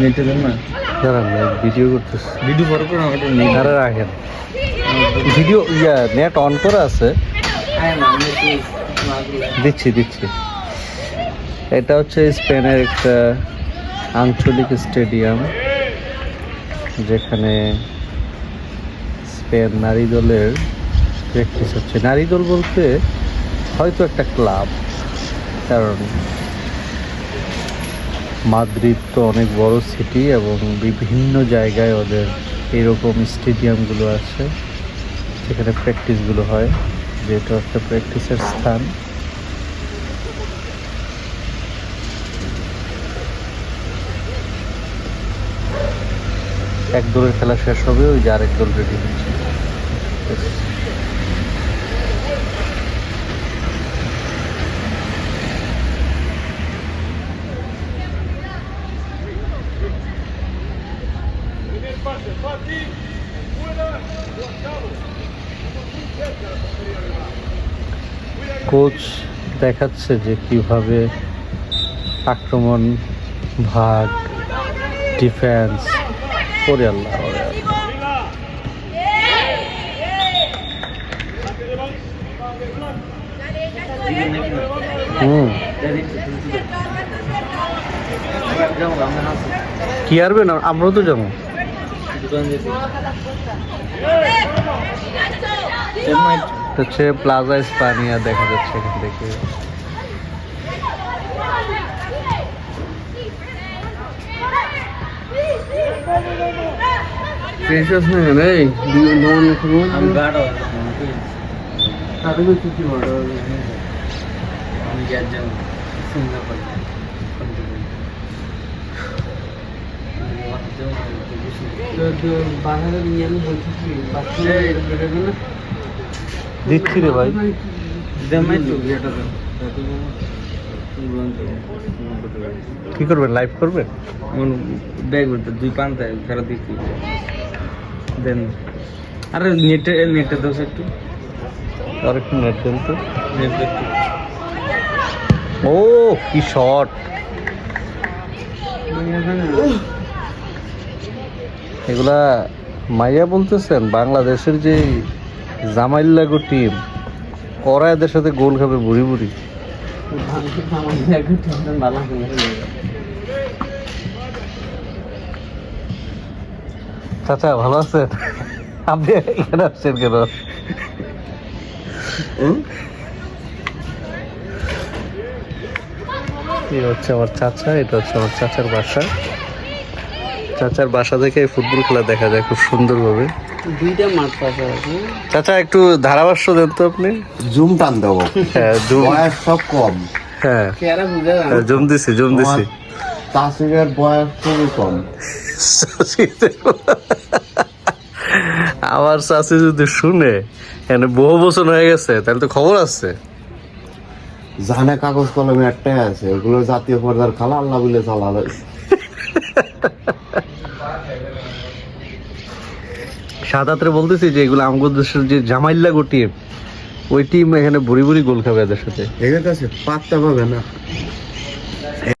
নেটে দেন না? দাঁড়ান না ভিডিও করতেছি। ভিডিও পরে করে আমাকে নেই আরে রাখেন। ভিডিও ইয়া নেট অন করা আছে। দিচ্ছি দিচ্ছি। এটা হচ্ছে স্পেনের একটা আঞ্চলিক স্টেডিয়াম যেখানে স্পেন নারী দলের প্র্যাকটিস হচ্ছে। নারী দল বলতে হয়তো একটা ক্লাব কারণ মাদ্রিদ তো অনেক বড় সিটি এবং বিভিন্ন জায়গায় ওদের এরকম স্টেডিয়ামগুলো আছে, যেখানে প্র্যাকটিসগুলো হয় যেটা একটা প্র্যাকটিসের স্থান। এক দলের খেলা শেষ হবে, ওই যে আরেক দল রেডি হচ্ছে। কোচ দেখাচ্ছে যে কীভাবে আক্রমণ, ভাগ, ডিফেন্স করে আল্লাহ হুম। কি আরবে না আমরাও তো যাব। হচ্ছে প্লাজা স্পানিয়া দেখা যাচ্ছে এখান থেকে। প্রেশাস না এই নন করুন আমি গাড়ো তাদের কি কি বড় আমি যার জন্য সুন্দর করে বাহারে নিয়ে আমি বলছি কি বাচ্চা বেরোবে না দিচ্ছি রে ভাই। কি করবেন? লাইভ করবেন? ব্যাগ দুই পান্তায় ফেরত দিচ্ছি। দেন। আরে নেটে নেটে দোষ একটু আর একটু। নেট দেন তো। ও কি শট এগুলা মাইয়া বলতেছেন, বাংলাদেশের যে জামাইল্লাগো টিম ওরা এদের সাথে গোল খাবে বুড়ি বুড়ি। চাচা, ভালো আছেন? আপনি এখানে আসছেন কেন? হচ্ছে আমার চাচা? এটা হচ্ছে আমার চাচার বাসা। চাচার বাসা থেকে ফুটবল খেলা দেখা যায় খুব সুন্দরভাবে। দুইটা মাঠ পাশে আছে চাচা একটু ধারাভাষ্য দেন তো আপনি। জুম টান দেবো। হ্যাঁ জুম। বয়স সব কম। হ্যাঁ। হ্যাঁ, জুম দিছি জুম দিছি। তাসিরের বয়স খুবই কম। আমার চাষি যদি শুনে এখানে বহু বছর হয়ে গেছে তাহলে তো খবর আছে। জানে কাগজ কলমে একটাই আছে ওগুলো জাতীয় পর্যায়ের খেলা আল্লাহ বলে চালা সাদাতে বলতেছি যে এগুলো আমাদের দেশের যে জামাইল্লা গো টিম ওই টিম এখানে বুড়ি বুড়ি গোল খাবে এদের সাথে। এদের কাছে পাত্তা পাবে না।